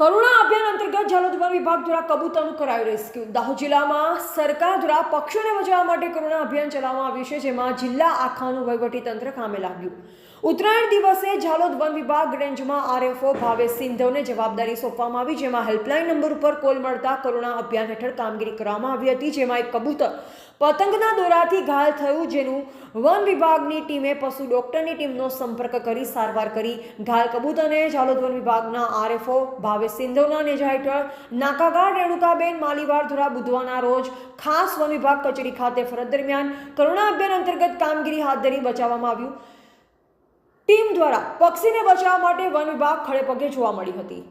કરુણા અભિયાન અંતર્ગત ઝાલોદ વન વિભાગ દ્વારા કબૂતરનું કરાયું રેસ્ક્યુ. દાહોદ જિલ્લામાં સરકાર દ્વારા પક્ષીઓને બચાવવા માટે કરુણા અભિયાન ચલાવવામાં આવ્યું છે, જેમાં જિલ્લા આખાનું તંત્ર કામે લાગ્યું. ઉત્તરાયણ દિવસે ઝાલોદ વન વિભાગ રેન્જમાં આરએફઓ ભાવેશ સિંધવને જવાબદારી સોંપવામાં આવી, જેમાં હેલ્પલાઇન નંબર ઉપર કોલ મળતા કરુણા અભિયાન હેઠળ કામગીરી કરવામાં આવી હતી, જેમાં એક કબૂતર પતંગના દોરાથી ઘાયલ થયું, જેનું વન વિભાગની ટીમે પશુ ડોક્ટરની ટીમનો સંપર્ક કરી સારવાર કરી. ઘાયલ કબૂતરને ઝાલોદ વન વિભાગના આરએફઓ ભાવેશ સિંધવના નેજા હેઠળ નાકાગાડ રેણુકાબેન માલીવાર દ્વારા બુધવારના રોજ ખાસ વન વિભાગ કચેરી ખાતે ફરજ દરમિયાન કરુણા અભિયાન અંતર્ગત કામગીરી હાથ ધરી બચાવવામાં આવ્યું. ટીમ દ્વારા પક્ષીને બચાવવા માટે વન વિભાગ ખડે પગે જોવા મળી હતી.